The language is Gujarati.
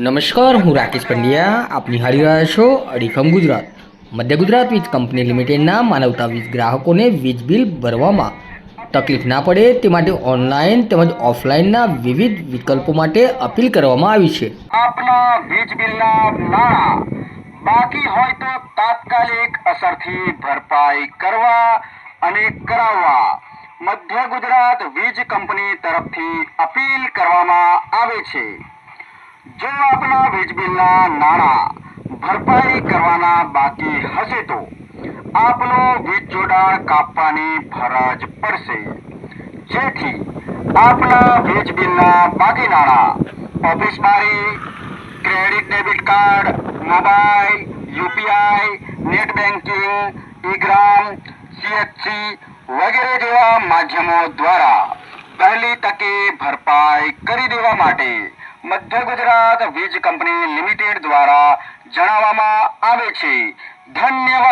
નમસ્કાર, હું રાકેશ પંડ્યા. આપની નિહાળી રહ્યા છો અડીખમ ગુજરાત. મધ્ય ગુજરાત વીજ કંપની લિમિટેડના માનવતા વીજ ગ્રાહકોને વીજ બિલ ભરવામાં તકલીફ ના પડે તે માટે ઓનલાઈન તેમજ ઓફલાઈનના વિવિધ વિકલ્પો માટે અપીલ કરવામાં આવી છે. આપના વીજ બિલના નાણાં બાકી હોય તો તાત્કાલિક અસરથી ભરપાઈ કરવા અને કરાવવા મધ્ય ગુજરાત વીજ કંપની તરફથી અપીલ કરવામાં આવે છે. જો આપના વીજ બિલના નાણાં ભરપાઈ કરવાના બાકી હશે તો આપનું વીજ જોડાણ કાપવાની ફરજ પડશે. જેથી આપના વીજ બિલના બાકી નાણાં ઓફિસ બારી credit, debit card, mobile, UPI, net banking e-Gram, CHC વગેરે જેવા માધ્યમો દ્વારા પહેલી તકે ભરપાઈ કરી દેવા માટે મધ્ય ગુજરાત વીજ કંપની લિમિટેડ દ્વારા જણાવવામાં આવે છે. ધન્યવાદ.